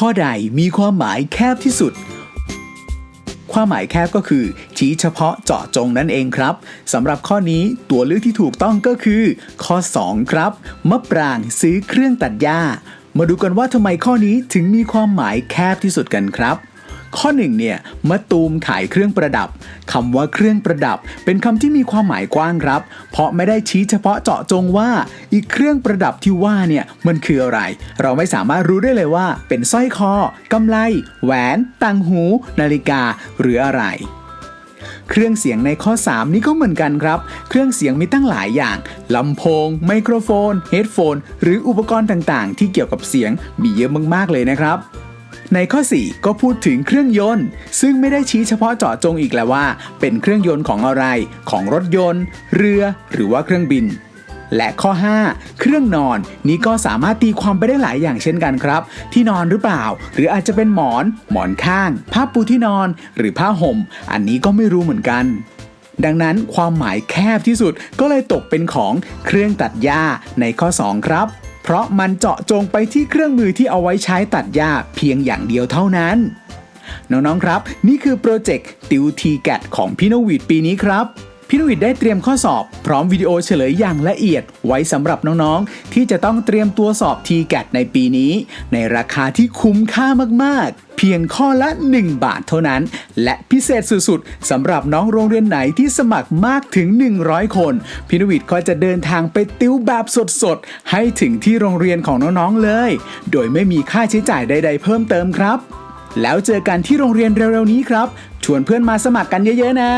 ข้อใดมีความหมายแคบที่สุด ความหมายแคบก็คือ ชี้เฉพาะเจาะจงนั่นเองครับสำหรับข้อนี้ตัวเลือกที่ถูกต้องก็คือ ข้อ 2 ครับ มะปรางซื้อเครื่องตัดหญ้า มาดูกันว่าทำไมข้อนี้ถึงมีความหมายแคบที่สุดกันครับ ข้อหนึ่งเนี่ยมะตูมขายเครื่องประดับคำว่าเครื่องประดับ เป็นคำที่มีความหมายกว้างครับ เพราะไม่ได้ชี้เฉพาะเจาะจงว่า อีกเครื่องประดับที่ว่าเนี่ยมันคืออะไร เราไม่สามารถรู้ได้เลยว่า เป็นสร้อยคอกำไล แหวน ต่างหู นาฬิกา หรืออะไรเครื่องเสียงในข้อ 3 นี้ก็เหมือนกันครับ เครื่องเสียงมีตั้งหลายอย่าง ลำโพง ไมโครโฟน เฮดโฟน หรืออุปกรณ์ต่างๆ ที่เกี่ยวกับเสียงมีเยอะมากๆเลยนะครับ ในข้อ 4 ก็พูดถึงเครื่องยนต์ ซึ่งไม่ได้ชี้เฉพาะเจาะจงอีกแล้วว่า เป็นเครื่องยนต์ของอะไรของรถยนต์ เรือ หรือว่าเครื่องบินและข้อ 5 เครื่องนอนนี้ก็สามารถตีความไปได้หลายอย่างเช่นกันครับ ที่นอนหรือเปล่า หรืออาจจะเป็นหมอน หมอนข้าง ผ้าปูที่นอน หรือผ้าห่ม อันนี้ก็ไม่รู้เหมือนกัน ดังนั้นความหมายแคบที่สุดก็เลยตกเป็นของเครื่องตัดหญ้าในข้อ 2 ครับ เพราะมันเจาะจงไปที่เครื่องมือที่เอาไว้ใช้ตัดหญ้าเพียงอย่างเดียวเท่านั้น น้องๆครับ นี่คือโปรเจกต์ติวทีแกของพี่นวิดปีนี้ครับพี่นวิดได้เตรียมข้อสอบ พร้อมวิดีโอเฉลยอย่างละเอียดไว้สำหรับน้องๆ ที่จะต้องเตรียมตัวสอบ t ีแกในปีนี้ ในราคาที่คุ้มค่ามากๆ พียงข้อละ 1 บาทเท่านั้น และพิเศษสุดๆสำหรับน้องโรงเรียนไหนที่สมัครมากถึง 100 คน พินวิดก็จะเดินทางไปติวแบบสดๆ ให้ถึงที่โรงเรียนของน้องๆเลย โดยไม่มีค่าใช้จ่ายใด ๆ เพิ่มเติมครับ แล้วเจอกันที่โรงเรียนเร็วๆนี้ครับ ชวนเพื่อนมาสมัครกันเยอะๆนะ